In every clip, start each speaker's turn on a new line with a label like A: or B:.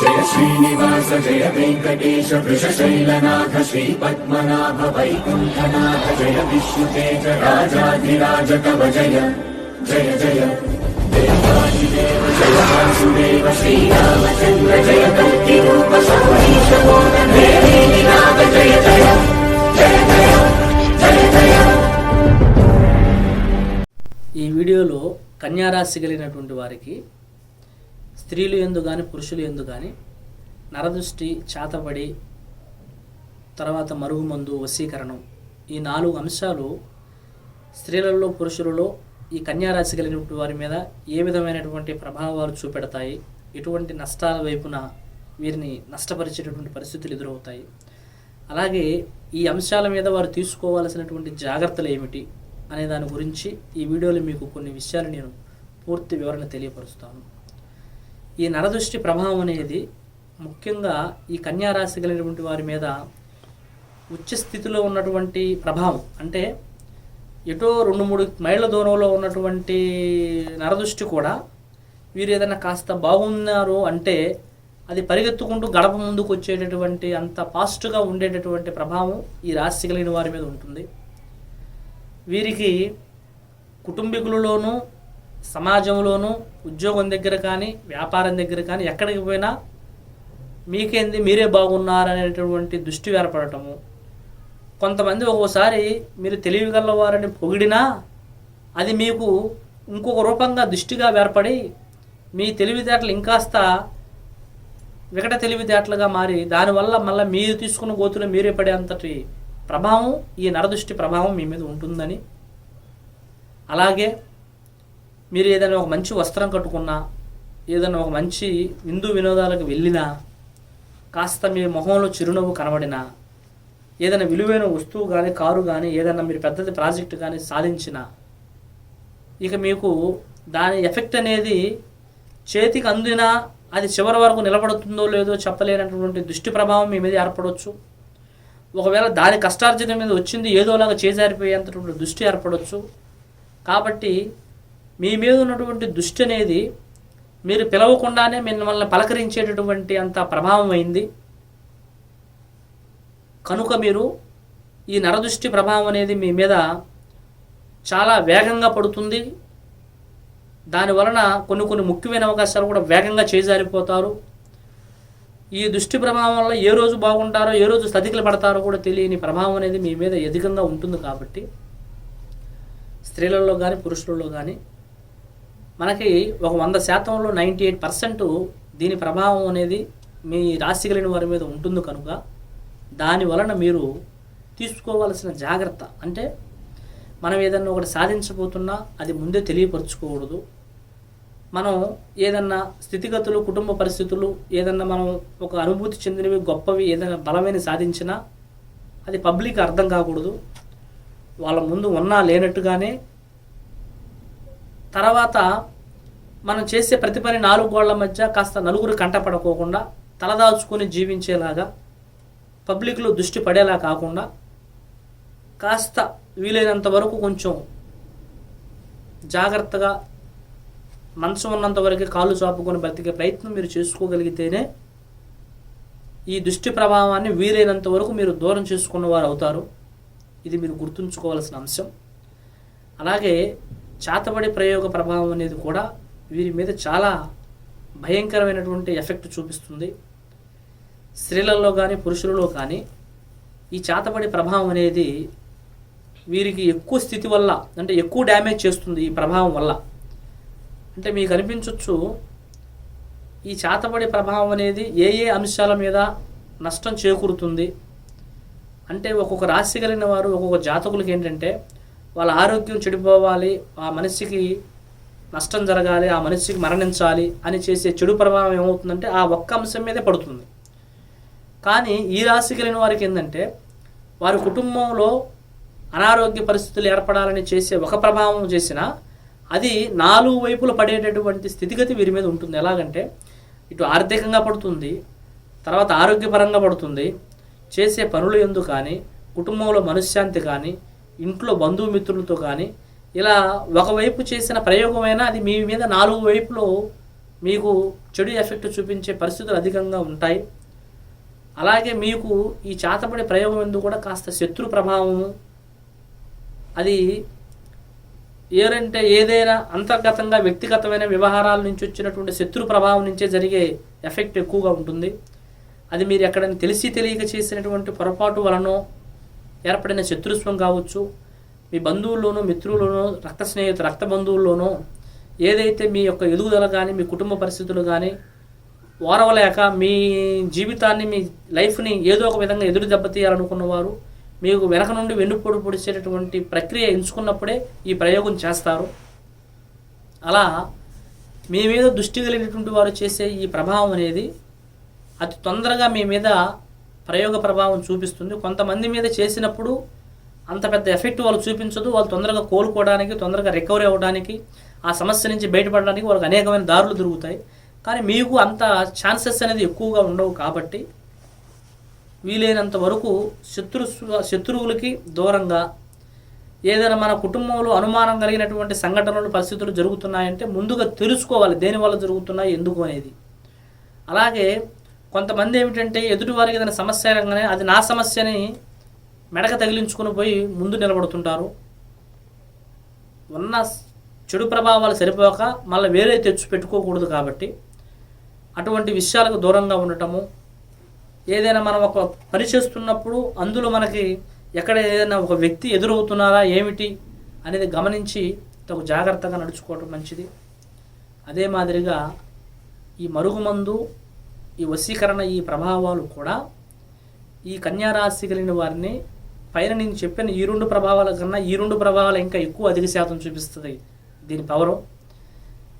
A: జయ శ్రీనివాస జయ వెంకటేశ వృషశైలనాథ శ్రీ పద్మనాభ వైకుంఠనాథ జయ విష్ణుతేజ రాజాధిరాజ కవ జయ జయ జయ. దేవాదిదేవ జయ వాసుదేవ శ్రీరామచంద్ర జయ కల్కి రూప సౌరీశ నాథ జయ జయ. జయ జయ జయ జయ.
B: ఈ వీడియోలో కన్యారాశి కలిగినటువంటి వారికి స్త్రీలు ఎందు కానీ పురుషులు ఎందు కానీ నరదృష్టి చాతబడి తర్వాత మరుగుమందు వశీకరణం. ఈ నాలుగు అంశాలు స్త్రీలలో పురుషులలో ఈ కన్యారాశి కలిగినటువంటి వారి మీద ఏ విధమైనటువంటి ప్రభావాలు చూపెడతాయి? ఎటువంటి నష్టాల వైపున వీరిని నష్టపరిచేటటువంటి పరిస్థితులు ఎదురవుతాయి. అలాగే ఈ అంశాల మీద వారు తీసుకోవాల్సినటువంటి జాగ్రత్తలు ఏమిటి అనే దాని గురించి ఈ వీడియోలో మీకు కొన్ని విషయాలు నేను పూర్తి వివరణ తెలియపరుస్తాను. ఈ నరదృష్టి ప్రభావం అనేది ముఖ్యంగా ఈ కన్యారాశి కలిగినటువంటి వారి మీద ఉచ్చ స్థితిలో ఉన్నటువంటి ప్రభావం. అంటే ఎటో రెండు మూడు మైళ్ళ దూరంలో ఉన్నటువంటి నరదృష్టి కూడా వీరు ఏదైనా కాస్త బాగున్నారు అంటే అది పరిగెత్తుకుంటూ గడప ముందుకు వచ్చేటటువంటి అంత ఫాస్ట్గా ఉండేటటువంటి ప్రభావం ఈ రాశి కలిగిన వారి మీద ఉంటుంది. వీరికి కుటుంబీకులలోనూ సమాజంలోనూ ఉద్యోగం దగ్గర కానీ వ్యాపారం దగ్గర కానీ ఎక్కడికి పోయినా మీకేంది మీరే బాగున్నారనేటటువంటి దృష్టి ఏర్పడటము. కొంతమంది ఒక్కోసారి మీరు తెలివిగలవారని పొగిడినా అది మీకు ఇంకొక రూపంగా దృష్టిగా ఏర్పడి మీ తెలివితేటలు ఇంకాస్త వికట తెలివితేటలుగా మారి దానివల్ల మళ్ళీ మీరు తీసుకున్న గోతులు మీరే పడే అంతటి ప్రభావం ఈ నరదృష్టి ప్రభావం మీ మీద ఉంటుందని. అలాగే మీరు ఏదైనా ఒక మంచి వస్త్రం కట్టుకున్నా ఏదైనా ఒక మంచి విందు వినోదాలకు వెళ్ళినా కాస్త మీ మొహంలో చిరునవ్వు కనబడినా ఏదైనా విలువైన వస్తువు కానీ కారు కానీ ఏదైనా మీరు పెద్దది ప్రాజెక్టు కానీ సాధించినా ఇక మీకు దాని ఎఫెక్ట్ అనేది చేతికి అందినా అది చివరి వరకు నిలబడుతుందో లేదో చెప్పలేనటువంటి దృష్టి ప్రభావం మీ మీద ఏర్పడవచ్చు ఒకవేళ దాని కష్టార్జన మీద వచ్చింది ఏదోలాగా చేజారిపోయేంతటువంటి దృష్టి ఏర్పడవచ్చు కాబట్టి మీ మీద ఉన్నటువంటి దృష్టి అనేది మీరు పిలవకుండానే మిమ్మల్ని పలకరించేటటువంటి అంత ప్రభావం అయింది. కనుక మీరు ఈ నరదృష్టి ప్రభావం అనేది మీ మీద చాలా వేగంగా పడుతుంది. దాని వలన కొన్ని కొన్ని ముఖ్యమైన అవకాశాలు కూడా వేగంగా చేజారిపోతారు. ఈ దృష్టి ప్రభావం వల్ల ఏ రోజు బాగుంటారో ఏ రోజు స్థితికలు పడతారో కూడా తెలియని ప్రభావం అనేది మీ మీద అధికంగా ఉంటుంది కాబట్టి స్త్రీలలో కానీ పురుషులలో కానీ మనకి ఒక వంద శాతంలో నైంటీ ఎయిట్ పర్సెంట్ దీని ప్రభావం అనేది మీ రాశి కలిగిన వారి మీద ఉంటుంది కనుక దాని వలన మీరు తీసుకోవాల్సిన జాగ్రత్త. అంటే మనం ఏదన్నా ఒకటి సాధించబోతున్నా అది ముందే తెలియపరచుకోకూడదు. మనం ఏదన్నా స్థితిగతులు కుటుంబ పరిస్థితులు ఏదన్నా మనం ఒక అనుభూతి చెందినవి గొప్పవి ఏదైనా బలమైన సాధించినా అది పబ్లిక్ అర్థం కాకూడదు. వాళ్ళ ముందు ఉన్నా లేనట్టుగానే తర్వాత మనం చేసే ప్రతి పని నాలుగు గోళ్ళ మధ్య కాస్త నలుగురు కంటపడకోకుండా తలదాచుకొని జీవించేలాగా పబ్లిక్లో దృష్టి పడేలా కాకుండా కాస్త వీలైనంత వరకు కొంచెం జాగ్రత్తగా మనసు ఉన్నంత వరకు కాళ్ళు చాపుకొని బ్రతికే ప్రయత్నం మీరు చేసుకోగలిగితేనే ఈ దృష్టి ప్రభావాన్ని వీలైనంత వరకు మీరు దూరం చేసుకున్న వారు అవుతారు. ఇది మీరు గుర్తుంచుకోవాల్సిన అంశం. అలాగే చాతబడి ప్రయోగ ప్రభావం అనేది కూడా వీరి మీద చాలా భయంకరమైనటువంటి ఎఫెక్ట్ చూపిస్తుంది. స్త్రీలలో కానీ పురుషులలో కానీ ఈ చాతబడి ప్రభావం అనేది వీరికి ఎక్కువ స్థితి వల్ల అంటే ఎక్కువ డ్యామేజ్ చేస్తుంది ఈ ప్రభావం వల్ల. అంటే మీకు అనిపించవచ్చు ఈ చాతబడి ప్రభావం అనేది ఏ ఏ అంశాల మీద నష్టం చేకూరుతుంది? అంటే ఒక్కొక్క రాశి కలిగిన వారు ఒక్కొక్క జాతకులకి ఏంటంటే వాళ్ళ ఆరోగ్యం చెడిపోవాలి ఆ మనిషికి నష్టం జరగాలి ఆ మనిషికి మరణించాలి అని చేసే చెడు ప్రభావం ఏమవుతుందంటే ఆ ఒక్క అంశం మీదే పడుతుంది. కానీ ఈ రాశి కలిగిన వారికి ఏంటంటే వారి కుటుంబంలో అనారోగ్య పరిస్థితులు ఏర్పడాలని చేసే ఒక ప్రభావం చేసినా అది నాలుగు వైపులు పడేటటువంటి స్థితిగతి వీరి మీద ఉంటుంది. ఎలాగంటే ఇటు ఆర్థికంగా పడుతుంది తర్వాత ఆరోగ్యపరంగా పడుతుంది చేసే పనులు ఎందు కానీ కుటుంబంలో మనశ్శాంతి కానీ ఇంట్లో బంధుమిత్రులతో కానీ ఇలా ఒకవైపు చేసిన ప్రయోగమైనా అది మీ మీద నాలుగు వైపులో మీకు చెడు ఎఫెక్ట్ చూపించే పరిస్థితులు అధికంగా ఉంటాయి. అలాగే మీకు ఈ చేతపడి ప్రయోగం ఎందుకు కూడా కాస్త శత్రు ప్రభావము. అది ఏరంటే ఏదైనా అంతర్గతంగా వ్యక్తిగతమైన వ్యవహారాల నుంచి వచ్చినటువంటి శత్రు ప్రభావం నుంచే జరిగే ఎఫెక్ట్ ఎక్కువగా ఉంటుంది. అది మీరు ఎక్కడైనా తెలిసి తెలియక చేసినటువంటి పొరపాటు వలనో ఏర్పడిన శత్రుత్వం కావచ్చు మీ బంధువుల్లోనూ మిత్రుల్లోనూ రక్త స్నేహితు రక్త బంధువుల్లోనూ ఏదైతే మీ యొక్క ఎదుగుదల కానీ మీ కుటుంబ పరిస్థితులు కానీ ఓరవలేక మీ జీవితాన్ని మీ లైఫ్ని ఏదో ఒక విధంగా ఎదురు దెబ్బతీయాలనుకున్న వారు మీకు వెనక నుండి వెన్నుపోడు పొడిచేటటువంటి ప్రక్రియ ఎంచుకున్నప్పుడే ఈ ప్రయోగం చేస్తారు. అలా మీ మీద దృష్టి కలిగినటువంటి వారు చేసే ఈ ప్రభావం అనేది అతి తొందరగా మీ మీద ప్రయోగ ప్రభావం చూపిస్తుంది. కొంతమంది మీద చేసినప్పుడు అంత పెద్ద ఎఫెక్ట్ వాళ్ళు చూపించదు. వాళ్ళు తొందరగా కోలుకోవడానికి తొందరగా రికవరీ అవ్వడానికి ఆ సమస్య నుంచి బయటపడడానికి వాళ్ళకి అనేకమైన దారులు దొరుకుతాయి. కానీ మీకు అంత ఛాన్సెస్ అనేది ఎక్కువగా ఉండవు కాబట్టి వీలైనంత వరకు శత్రు శత్రువులకి దూరంగా ఏదైనా మన కుటుంబంలో అనుమానం కలిగినటువంటి సంఘటనలు పరిస్థితులు జరుగుతున్నాయంటే ముందుగా తెలుసుకోవాలి దేనివల్ల జరుగుతున్నాయి ఎందుకు అనేది. అలాగే కొంతమంది ఏమిటంటే ఎదుటి వారికి ఏదైనా సమస్య రంగానే అది నా సమస్యని మెడక తగిలించుకుని పోయి ముందు నిలబడుతుంటారు. ఉన్న చెడు ప్రభావాలు సరిపోక మళ్ళీ వేరే తెచ్చి పెట్టుకోకూడదు కాబట్టి అటువంటి విషయాలకు దూరంగా ఉండటము. ఏదైనా మనం ఒక పని చేస్తున్నప్పుడు అందులో మనకి ఎక్కడ ఏదైనా ఒక వ్యక్తి ఎదురవుతున్నారా ఏమిటి అనేది గమనించి తగు జాగ్రత్తగా నడుచుకోవటం మంచిది. అదే మాదిరిగా ఈ మరుగుమందు ఈ వశీకరణ ఈ ప్రభావాలు కూడా ఈ కన్యారాశి కలిగిన వారిని పైన నేను చెప్పిన ఈ రెండు ప్రభావాల కన్నా ఈ రెండు ప్రభావాలు ఇంకా ఎక్కువ అధిక శాతం చూపిస్తుంది దీని పవరు.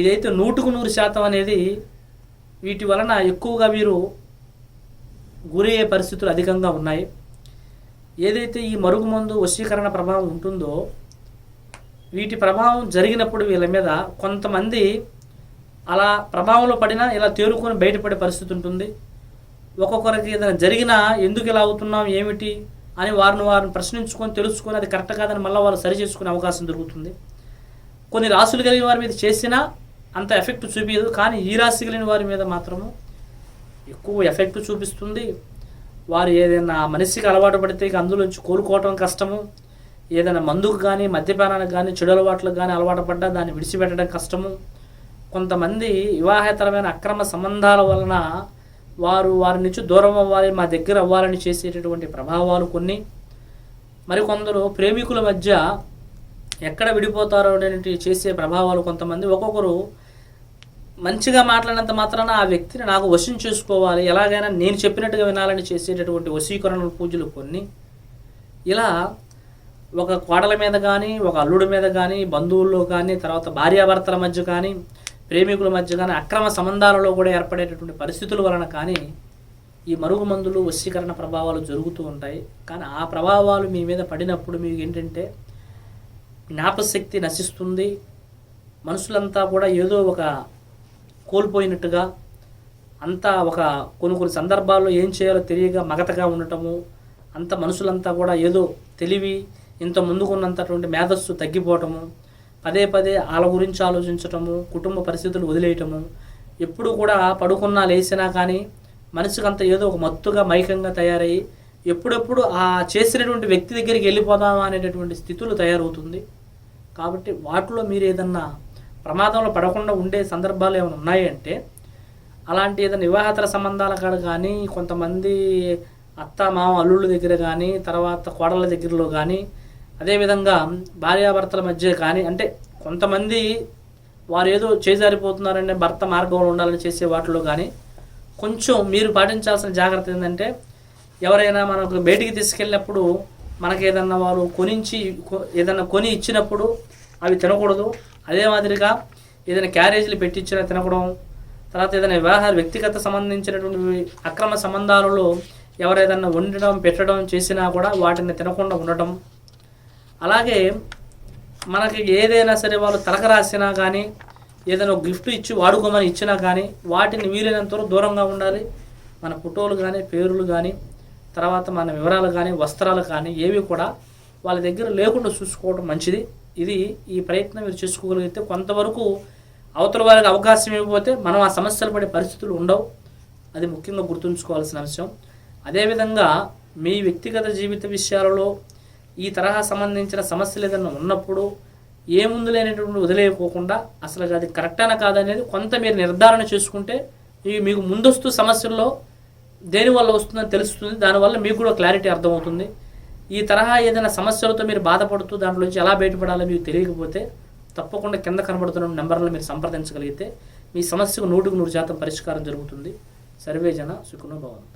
B: ఇదైతే నూటుకు నూరు శాతం అనేది వీటి వలన ఎక్కువగా వీరు గురయ్యే పరిస్థితులు అధికంగా ఉన్నాయి. ఏదైతే ఈ మరుగుమందు వశీకరణ ప్రభావం ఉంటుందో వీటి ప్రభావం జరిగినప్పుడు వీళ్ళ మీద కొంతమంది అలా ప్రభావంలో పడినా ఇలా తేరుకొని బయటపడే పరిస్థితి ఉంటుంది. ఒక్కొక్కరికి ఏదైనా జరిగినా ఎందుకు ఇలా అవుతున్నాం ఏమిటి అని వారిని వారిని ప్రశ్నించుకొని తెలుసుకొని అది కరెక్ట్ కాదని మళ్ళీ వాళ్ళు సరి చేసుకునే అవకాశం దొరుకుతుంది. కొన్ని రాసులు కలిగిన వారి మీద చేసినా అంత ఎఫెక్ట్ చూపించదు. కానీ ఈ రాశి కలిగిన వారి మీద మాత్రము ఎక్కువ ఎఫెక్ట్ చూపిస్తుంది. వారు ఏదైనా మనిషికి అలవాటు పడితే అందులోంచి కోలుకోవటం కష్టము. ఏదైనా మందుకు కానీ మద్యపానానికి కానీ చెడు అలవాట్లకు కానీ అలవాటు పడ్డా దాన్ని విడిచిపెట్టడం కష్టము. కొంతమంది వివాహేతరమైన అక్రమ సంబంధాల వలన వారు వారి నుంచి దూరం అవ్వాలి మా దగ్గర అవ్వాలని చేసేటటువంటి ప్రభావాలు కొన్ని. మరికొందరు ప్రేమికుల మధ్య ఎక్కడ విడిపోతారో అనేటి చేసే ప్రభావాలు కొంతమంది. ఒక్కొక్కరు మంచిగా మాట్లాడినంత మాత్రాన ఆ వ్యక్తిని నాకు వశం చేసుకోవాలి ఎలాగైనా నేను చెప్పినట్టుగా వినాలని చేసేటటువంటి వశీకరణ పూజలు కొన్ని. ఇలా ఒక కోడల మీద కానీ ఒక అల్లుడి మీద కానీ బంధువుల్లో కానీ తర్వాత భార్యాభర్తల మధ్య కానీ ప్రేమికుల మధ్య కానీ అక్రమ సంబంధాలలో కూడా ఏర్పడేటటువంటి పరిస్థితుల వలన కానీ ఈ మరుగు మందులు వశీకరణ ప్రభావాలు జరుగుతూ ఉంటాయి. కానీ ఆ ప్రభావాలు మీ మీద పడినప్పుడు మీకు ఏంటంటే జ్ఞాపశక్తి నశిస్తుంది. మనుషులంతా కూడా ఏదో ఒక కోల్పోయినట్టుగా అంతా ఒక కొన్ని కొన్ని సందర్భాల్లో ఏం చేయాలో తెలియక మగతగా ఉండటము అంత మనుషులంతా కూడా ఏదో తెలివి ఇంత ముందుకున్నంతటువంటి మేధస్సు తగ్గిపోవటము పదే పదే వాళ్ళ గురించి ఆలోచించటము కుటుంబ పరిస్థితులు వదిలేయటము. ఎప్పుడు కూడా పడుకున్నా లేచినా కానీ మనసుకంత ఏదో ఒక మత్తుగా మైకంగా తయారయ్యి ఎప్పుడెప్పుడు ఆ చేసినటువంటి వ్యక్తి దగ్గరికి వెళ్ళిపోదామా అనేటటువంటి స్థితులు తయారవుతుంది. కాబట్టి వాటిలో మీరు ఏదన్నా ప్రమాదంలో పడకుండా ఉండే సందర్భాలు ఏమైనా ఉన్నాయంటే అలాంటి ఏదైనా వివాహేతర సంబంధాల కాడ కానీ కొంతమంది అత్త మామ అల్లుళ్ళ దగ్గర కానీ తర్వాత కోడళ్ళ దగ్గరలో కానీ అదేవిధంగా భార్యాభర్తల మధ్య కానీ అంటే కొంతమంది వారు ఏదో చేజారిపోతున్నారంటే భర్త మార్గంలో ఉండాలని చేసే వాటిలో కానీ కొంచెం మీరు పాటించాల్సిన జాగ్రత్త ఏంటంటే ఎవరైనా మనకు బయటికి తీసుకెళ్ళినప్పుడు మనకి ఏదన్నా వారు కొనించి కొ- ఏదన్నా కొని ఇచ్చినప్పుడు అవి తినకూడదు. అదే మాదిరిగా ఏదైనా క్యారేజీలు పెట్టించినా తినకూడదు. తర్వాత ఏదైనా వ్యవహార వ్యక్తిగత సంబంధించినటువంటి అక్రమ సంబంధాలలో ఎవరేదన్నా వండడం పెట్టడం చేసినా కూడా వాటిని తినకుండా ఉండటం. అలాగే మనకి ఏదైనా సరే వాళ్ళు తలక రాసినా కానీ ఏదైనా ఒక గిఫ్ట్ ఇచ్చి వాడుకోమని ఇచ్చినా కానీ వాటిని వీలైనంత దూరంగా ఉండాలి. మన ఫోటోలు కానీ పేర్లు కానీ తర్వాత మన వివరాలు కానీ వస్త్రాలు కానీ ఏవి కూడా వాళ్ళ దగ్గర లేకుండా చూసుకోవడం మంచిది. ఇది ఈ ప్రయత్నం మీరు చేసుకోగలిగితే కొంతవరకు అవతల వారికి అవకాశం ఇవ్వకపోతే మనం ఆ సమస్యలు పడే పరిస్థితులు ఉండవు. అది ముఖ్యంగా గుర్తుంచుకోవాల్సిన అంశం. అదేవిధంగా మీ వ్యక్తిగత జీవిత విషయాలలో ఈ తరహా సంబంధించిన సమస్యలు ఏదైనా ఉన్నప్పుడు ఏముంది లేనటువంటి వదిలేయకోకుండా అసలు అది కరెక్టేనా కాదనేది కొంత మీరు నిర్ధారణ చేసుకుంటే ఈ మీకు ముందస్తు సమస్యల్లో దేనివల్ల వస్తుందని తెలుస్తుంది. దానివల్ల మీకు కూడా క్లారిటీ అర్థమవుతుంది. ఈ తరహా ఏదైనా సమస్యలతో మీరు బాధపడుతూ దాంట్లో నుంచి ఎలా బయటపడాలో మీకు తెలియకపోతే తప్పకుండా కింద కనబడుతున్న నెంబర్లను మీరు సంప్రదించగలిగితే మీ సమస్యకు నూటికి నూరు శాతం పరిష్కారం జరుగుతుంది. సర్వే జన సుఖనో భవంతు.